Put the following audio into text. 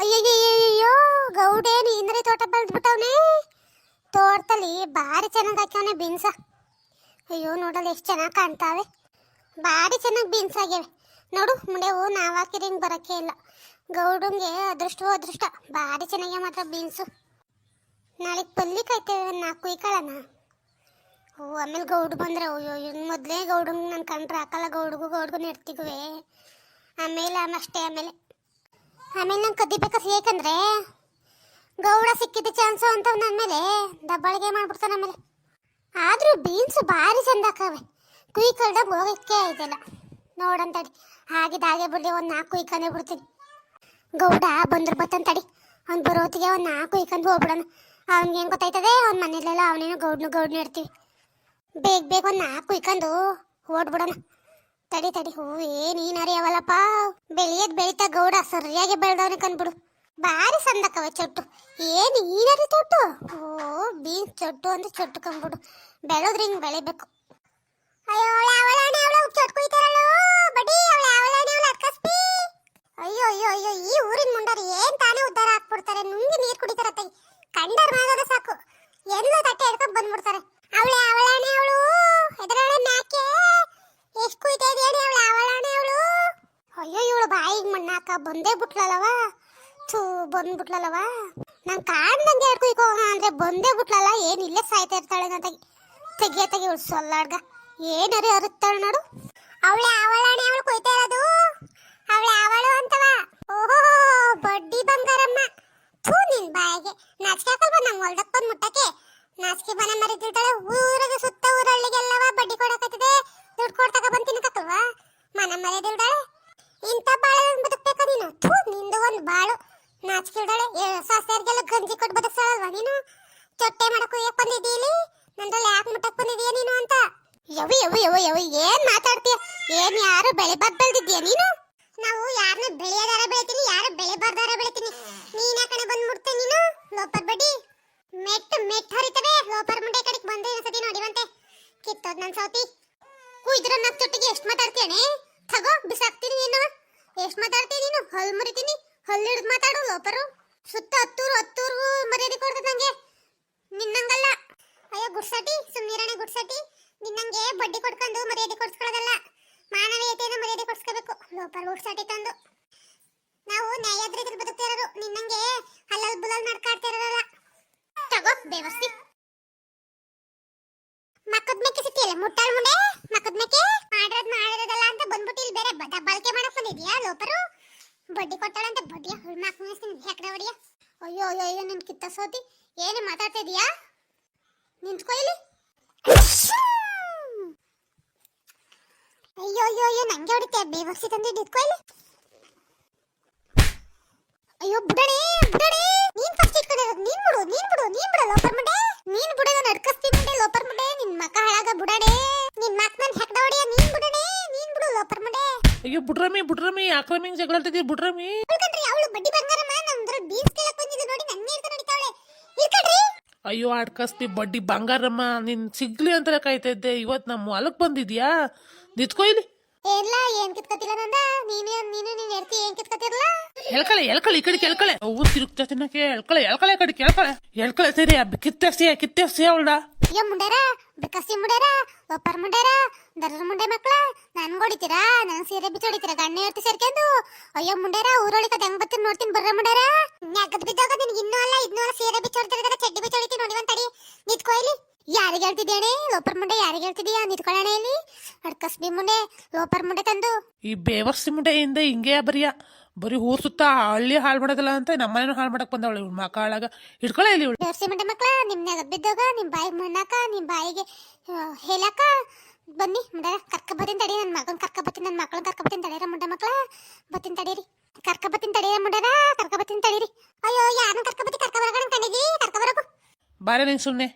ಅಯ್ಯಯ್ಯಯ್ಯೋ ಗೌಡೆ ನೀಂದ್ರಿ ತೋಟ ಬೆಳೆದ್ಬಿಟ್ಟವನೆ ತೋಟದಲ್ಲಿ ಭಾರಿ ಚೆನ್ನಾಗಿ ಹಾಕ್ಯವನೆ ಬೀನ್ಸ. ಅಯ್ಯೋ, ನೋಡಲ್ಲ ಎಷ್ಟು ಚೆನ್ನಾಗಿ ಕಾಣ್ತಾವೆ. ಭಾರಿ ಚೆನ್ನಾಗಿ ಬೀನ್ಸ್ ಆಗ್ಯಾವೆ. ನೋಡು ಮುಂಡೆವು ನಾವು ಹಾಕಿದ್ರೆ ಹಿಂಗೆ ಬರೋಕ್ಕೆ ಇಲ್ಲ. ಗೌಡಂಗೆ ಅದೃಷ್ಟವೋ ಅದೃಷ್ಟ. ಭಾರಿ ಚೆನ್ನಾಗಿ ಮಾತ್ರ ಬೀನ್ಸು. ನಾಳೆ ಪಲ್ಲಿ ಕಾಯ್ತೇವೆ, ನಾಲ್ಕು ಕುಯ್ಕೊಳ್ಳೋಣ ಓ, ಆಮೇಲೆ ಗೌಡ್ ಬಂದ್ರೆ, ಅಯ್ಯೋ ಇನ್ನು ಮೊದಲೇ ಗೌಡಂಗೆ ನಾನು ಕಂಡ್ರೆ ಹಾಕಲ್ಲ, ಗೌಡ್ಗೂ ಗೌಡ್ಗೂ ನೆಡ್ತಿಗುವೆ ಆಮೇಲೆ, ಅಷ್ಟೇ ಆಮೇಲೆ. ಆಮೇಲೆ ನಂಗೆ ಕದಿಬೇಕು ಏಕಂದ್ರೆ ಗೌಡ ಸಿಕ್ಕಿದ ಚಾನ್ಸು ಅಂತ ನನ್ನ ಮೇಲೆ ದಬ್ಬಾಳಿಗೆ ಮಾಡ್ಬಿಡ್ತಾನೆ ಆಮೇಲೆ. ಆದರೂ ಬೀನ್ಸ್ ಭಾರಿ ಚಂದ ಹಾಕವೆ ಕುಯ್ಕಳ್ದಾಗ ಹೋಗಕ್ಕೆ ಆಯ್ತಲ್ಲ ನೋಡಂತಡಿ. ಹಾಗೆ ಬಿಡ್ಲಿ ಒಂದು ನಾಲ್ಕು ಕುಯ್ಕೊಂಡೇ ಬಿಡ್ತೀನಿ. ಗೌಡ ಬಂದ್ರು ಬತ್ತಂತಡಿ. ಅವ್ನು ಬರೋತ್ತಿಗೆ ಒಂದು ನಾಲ್ಕು ಕುಯ್ಕೊಂಡು ಹೋಗ್ಬಿಡೋಣ. ಅವ್ನಿಗೆ ಹೆಂಗೆ ಗೊತ್ತಾಯ್ತದೆ? ಅವ್ನ ಮನೇಲೆಲ್ಲ ಅವನೇನೋ ಗೌಡ್ನು ಗೌಡ್ನ ಇಡ್ತೀವಿ ಬೇಗ ಬೇಗ ಒಂದು ನಾಲ್ಕು ಕುಯ್ಕೊಂಡು ಓಡ್ಬಿಡೋಣ ತಡಿ ತಡಿ. ಹೂ ಏನ್ ಅರಿಯವಲ್ಲಪ್ಪ. ಬೆಳೆಯದ್ ಬೆಳಿತಾ ಗೌಡ ಸರಿಯಾಗಿ ಬೆಳ್ದವನೆ ಕಂದ್ಬಿಡು ಬಾರಿ ಸಂದಕವ ಚೊಟ್ಟು. ಏನ್ ಈನರಿ ತೊಟ್ಟು ಓ ಬೀನ್ಸ್ ಚೊಟ್ಟು ಅಂದ್ರೆ ಚೊಟ್ಟು ಕಂದ್ಬಿಡು ಬೆಳೆದ್ರೆ ಹಿಂಗ್ ಬೆಳಿಬೇಕು. ಅಯ್ಯೋ, ಅವಳ ಅವಳಾಣೆ ಅವಳ ಚೊಟ್ಟು ಕುಯ್ತಾರಳು ಬಡಿ, ಅವಳ ಅವಳಾಣೆ ಅವಳ ಅಯ್ಯೋ ಅಯ್ಯೋ ಅಯ್ಯೋ, ಈ ಊರಿನ ಮುಂಡಾರಿ ಏನ್ ತಾನೇ ಉದ್ದಾರ ಹಾಕ್ಬಿಡ್ತಾರೆ. ನುಂಗಿ ನೀರ್ ತೈ ಕಂಡರ್ ಮಾಡೋದ ಸಾಕು. ಎಲ್ಲೋ ತಟ್ಟೆ ಹಿಡ್ಕೊಂಡ್ ಬಂದ್ಬಿಡ್ತಾರೆ ಅವಳೆ ಅವಳಾಣೆ ಅವಳು ಎದುರಾಳೆ ಮ್ಯಾಕೆ ಎಷ್ಟು ಕುಯ್ತಾ ಇದೆಯಡಿ ಅವಳು ಅವಳಾಣೆ ಅವಳು ಅಯ್ಯೋ ಇವಳು ಮಣ್ಣಾಕ ಬಂದೇ ಬಿಟ್ಲಲ್ಲವ? ಥೂ, ಬಂದ್ಬಿಟ್ಲಲ್ಲವ? ನಂಗೆ ಕಾಣ್ದಂಗೆ ಹೇಳ್ಕೊ ಈಗ ಅಂದ್ರೆ ಬಂದೇ ಬಿಟ್ಲಲ್ಲ, ಏನು ಇಲ್ಲೇ ಸಾಯ್ತಾ ಇರ್ತಾಳೆ ಅಂತ ತೆಗಿಯ ತೆಗಿ ಇವಳು ಸೊಲ್ಲಾಡ್ಗ ಏನರಿ ಅರುತ್ತಾಳೆ ನೋಡು. ಅವಳೆ ಅವಳಾಣೆ, ಅವಳು ಕೊಯ್ತಾ ಇರೋದು. ಅವಳೆ ಅವಳು ಅಂತವ. ಓಹೋ, ಬಡ್ಡಿ ಬಂಗಾರಮ್ಮ. ಥೂ, ನಿನ್ ಬಾಯಿಗೆ. ನಾಚಿಕೆ ಹಾಕಲ್ವ? ನಂಗೆ ಹೊಲ್ದಕ್ಕೆ ಬಂದು ಮುಟ್ಟಕ್ಕೆ. ನಾಚಿಕೆ ಮನೆ ಮರಿತಿರ್ತಾಳೆ ಊರಿಗೆ ಸುತ್ತ ಊರಳ್ಳಿಗೆಲ್ಲವ ಬಡ್ಡಿ ಕೊಡಕತ್ತಿದೆ ದುಡ್ಡು ಕೊಡ್ತಕ ಬಂದ್ ತಿನ್ನಕತ್ತಲ್ವಾ ಮನೆ ಮರ್ಯಾದಿಲ್ದಾಳೆ ಇಂಥ ಬಾಳ ಬದುಕ್ಬೇಕ ನೀನು ಥೂ ನಿಂದು ಒಂದು ಬಾಳು ನಾಚಿಕಿಲ್ದಾಳೆ ಸಾಸ್ಯಾರಿಗೆಲ್ಲ ಗಂಜಿ ಕೊಟ್ಟು ಬದುಕ್ಸಾಳಲ್ವಾ ನೀನು ಚೊಟ್ಟೆ ಮಾಡಕ್ಕೂ ಯಾಕೆ ಬಂದಿದ್ದೀಲಿ ನಂದ್ರಲ್ಲಿ ಯಾಕೆ ಮುಟ್ಟಕ್ ಬಂದಿದೀಯ ನೀನು ಅಂತ ಯವಿ ಯವಿ ಯವಿ ಯವಿ ಏನ್ ಮಾತಾಡ್ತೀಯ? ಏನ್ ಯಾರು ಬೆಳೆ ಬೆಳೆಬಾರ್ದು ಬೆಳ್ದಿದ್ಯಾ ನೀನು? ನಾವು ಯಾರನ್ನ ಬೆಳೆಯದಾರ ಬೆಳಿತೀನಿ, ಯಾರು ಬೆಳೆ ಬೆಳೆಬಾರ್ದಾರ ಬೆಳಿತೀನಿ. ನೀನ್ ಯಾಕಡೆ ಬಂದ್ಬಿಡ್ತೆ ನೀನು, ಲೋಪರ್ ಬಡ್ಡಿ. ಮೆಟ್ ಮೆಟ್ ಹರಿತವೆ, ಲೋಪರ್ ಮುಂಡೆ ಕಡೆಗೆ ಬಂದು ಸತಿ ನೋಡಿವಂತೆ. ಕಿತ್ತೋದ್ ನನ್ ಸೌತಿ. ಕುಯ್ದ್ರ ನಕ್ ಜೊತೆಗೆ ಎಷ್ಟು ಮಾತಾಡ್ತೀಯಣೆ? ತಗೋ, ಬಿಸಾಕ್ತೀನಿ ನೀನು. ಎಷ್ಟು ಮಾತಾಡ್ತೀನಿ ನೀನು? ಹಲ್ ಮುರಿತೀನಿ, ಹಲ್ ಹಿಡಿದು ಮಾತಾಡು, ಲೋಪರು. ಸುತ್ತ ಹತ್ತೂರು ಹತ್ತೂರು ಮರ್ಯಾದೆ ಕೊಡ್ತದ ನಂಗೆ. ನಿನ್ನಂಗಲ್ಲ. ಅಯ್ಯೋ ಗುಡ್ಸಾಟಿ ಸುಮ್ನಿರಣೆ ಗುಡ್ಸಟಿ ಬಡ್ಡಿ ಕೊಡ್ಕೊಂಡು ಮರ್ಯಾದೆ ಕೊಡ್ಸ್ಕೊಳ್ಳೋದಲ್ಲ. ಮಾನವೀಯತೆಯನ್ನು ಮರ್ಯಾದೆ ಕೊಡ್ಸ್ಕೋಬೇಕು. ಲೋಪರ್ ಗುಡ್ಸಟಿ ತಂದು. ನಾವು ನ್ಯಾಯಾದ್ರಿದ್ರೆ ಬದುಕ್ತಿರೋರು ನಿನ್ನಂಗೆ ಹಲ್ಲಲ್ ಬುಲಲ್ ನಡ್ಕಾಡ್ತಾ ಇರೋರಲ್ಲ. ತಗೋ, ಬೇವಸ್ತಿ. ಮಕ್ಕದ ಮೇಕೆ ಸಿಕ್ಕಿಲ್ಲ ಮುಟ್ಟಾಳ್ ಮುಂಡೆ ಮಕ್ಕದ ಮೇಕೆ? ಮಾಡಿರೋದ್ ಮಾಡಿರೋದಲ್ಲ ಅಂತ ಬಂದ್ಬಿಟ್ಟು ಇಲ್ಲಿ ಬೇರೆ ಬದ ಬಳಕೆ ಮಾಡಕ್ ಬಂದಿದ್ಯಾ, ಲೋಪರು? ಬಡ್ಡಿ ಕೊಟ್ಟಾಳೆ ಅಂತ ಬಡ್ಡಿಯ ಹುಳ್ಮಾಕ್ ಮುಗಿಸ್ತೀನಿ ಹೆಕ್ಡೆ ಹೊಡಿಯ? ಅಯ್ಯೋ ಅಯ್ಯೋ ಅಯ್ಯೋ, ನಿನ್ ಕಿತ್ತ ಸೋತಿ. ಏನು ಮಾತಾಡ್ತಿದ್ಯಾ? ನಿಂತ್ಕೊ ಇಲ್ಲಿ. ಅಯ್ಯೋ ಅಯ್ಯೋ ಅಯ್ಯೋ ನಂಗೆ ಹೊಡಿತೆ. ಬೇವಕ್ಸಿ ತಂದು ಇಟ್ಕೊ ಇಲ್ಲಿ. ಅಯ್ಯೋ ಬುಡಣೆ ಬುಡಣಿ. ನೀನ್ ಫಸ್ಟ್ ಇಟ್ಕೊಂಡಿರೋದು ನೀನ್ ಬಿಡು ನೀನ್ ಬಿಡು ನೀನ್ ಬಿಡು ಲೋಪರ್ ಮುಂಡೆ. ನೀನ್ ಬಿಡೋದು ನಡ್ಕಸ್ತೀನಿ ಮುಂಡೆ ಲೋಪರ್ ಮುಂಡೆ. ನಿನ್ ಮಕ ಹಾಳಾಗ ಬುಡಣೆ ನಿನ್ ಮಕ್ ನನ್ ಹೆಕ್ಡ ಹೊಡಿಯ ನೀನ್ ಬಿಡಣೆ. ನೀನ್ ಬಿಡು ಲೋಪರ್ ಮುಂಡೆ. ಅಯ್ಯೋ ಬುಡ್ರಮಿ ಬುಡ್ರಮಿ ಯಾಕ್ರಮಿ ಹಿಂಗ್ ಜಗಳ ಆಡ್ತಿದ್ದೀರಿ ಬುಡ್ರಮಿ ಅವಳು ಬಡ್ಡಿ ಬಂಗಾರಮ್ಮ. ನಮ್ದ್ರ ಬೀಸ್ ಕೇಳಕ್ ಬಂದಿದ್ದು ನೋಡಿ ನನ್ನ ಹೇಳ್ತಾ ನಡಿತಾವಳೆ. ಇಳ್ಕಂಡ್ರಿ ಅಯ್ಯೋ ಆಡ್ಕಸ್ತಿ ಬಡ್ಡಿ ಬಂಗಾರಮ್ಮ ನಿನ್ ಸಿಗ್ಲಿ ಅಂತ ಕಾಯ್ತಾ ಇದ್ದೆ ಇವತ್ ನಮ್ಮ ಹೊಲಕ್ ಬಂದಿದ್ಯಾ? ನಿತ್ಕೋ ಇಲ್ಲಿ. ಏನ್ಲ ಏನ್ ಕಿತ್ಕತಿಲ್ಲ ನಂದ? ನೀನು ನೀನು ನೀನ್ ಹೇಳ್ತಿ ಏನ್ ಕಿತ್ಕತಿರಲ್ಲ ಎಳ್ಕಳೆ ಎಳ್ಕಳೆ ಈ ಕಡೆ ಎಳ್ಕಳೆ ಅವು ತಿರುಗ್ತಾ ತಿನ್ನಕ್ಕೆ ಎಳ್ಕಳೆ ಎಳ್ಕಳೆ ಕಡೆ ಎಳ್ಕಳೆ ಎಳ್ಕಳೆ ಸರಿ ಕಿತ್ತೆಸ್ತಿ ಕಿತ್ತೆಸಿಯ ಅವಳ ಅಯ್ಯೋ ಮುಂಡಾರ ಬಿಕಸಿ ಮುಂಡಾರ ಒಪ್ಪರ್ ಮುಂಡಾರ ದರ್ರ ಮುಂಡೆ ಮಕ್ಕಳ ನನ್ ಹೊಡಿತೀರಾ? ನನ್ ಸೀರೆ ಬಿಚ್ಚ ಹೊಡಿತೀರಾ? ಗಣ್ಣ ಇರ್ತಿ ಸೇರ್ಕೊಂಡು? ಅಯ್ಯೋ ಮುಂಡಾರ ಊರೊಳಗೆ ಹೆಂಗ್ ಬರ್ತೀನಿ ನೋಡ್ತೀನಿ ಬರ್ರ ಮುಂಡಾರ. ನೆಗದ್ ಬಿದ್ದಾಗ ನಿನ್ಗೆ ಹೇಳ್ತಿದ್ದೇನೆ ಲೋಪರ್ ಮುಂಡೆ ಯಾರಿಗೆ ಹೇಳ್ತಿದ್ಯಾ? ನಿಂತ್ಕೊಳ್ಳೋಣ ಇಲ್ಲಿ. ಅಡ್ಕಸ್ಬಿ ಮುಂಡೆ ಲೋಪರ್ ಮುಂಡೆ ತಂದು. ಈ ಬೇವರ್ಸಿ ಮುಂಡೆಯಿಂದ ಹಿಂಗೆ ಬರಿಯ. ಬರೀ ಊರ್ ಸುತ್ತ ಹಳ್ಳಿ ಹಾಳು ಮಾಡೋದಿಲ್ಲ ಅಂತ ನಮ್ಮನೇನು ಹಾಳು ಮಾಡಕ್ ಬಂದವಳು. ಇವ್ಳು ಮಕ್ಕಳಾಗ ಇಟ್ಕೊಳ್ಳೆ ಇಲ್ಲಿ ಇವಳು. ದೇವ್ಸಿ ಮುಂಡೆ ಮಕ್ಕಳ ನಿಮ್ ಬಿದ್ದೋಗ ನಿಮ್ಮ ನಿಮ್ ಬಾಯಿಗೆ ಮಣ್ಣಾಕ ನಿಮ್ಮ ಬಾಯಿಗೆ ಆ, ಹೇಳಾಕ. ಬನ್ನಿ ಮುಂಡೆ ಕರ್ಕ ಬತ್ತೀನಿ ತಡಿ ನನ್ನ ಮಗನ್ ಕರ್ಕ ಬತ್ತೀನಿ ನನ್ನ ಮಕ್ಕಳನ್ನ ಕರ್ಕ ಬತ್ತೀನಿ ತಡೀರ ಮುಂಡೆ ಮಕ್ಕಳ ಬತ್ತೀನಿ ತಡೀರಿ. ಕರ್ಕ ಬತ್ತೀನಿ ತಡೀರ ಮುಂಡೆರ ಕರ್ಕ ಬತ್ತೀನಿ ತಡೀರಿ. ಅಯ್ಯೋ ಯಾರನ್ನ ಕರ್ಕ ಬತ್ತಿ ಕರ್ಕ ಬರಗಣ ಕಂಡಿದ್ದಿ ಕರ್ಕ ಬರಕು. ಬಾರೆ ನಿಂಗೆ ಸುಮ್ಮನೆ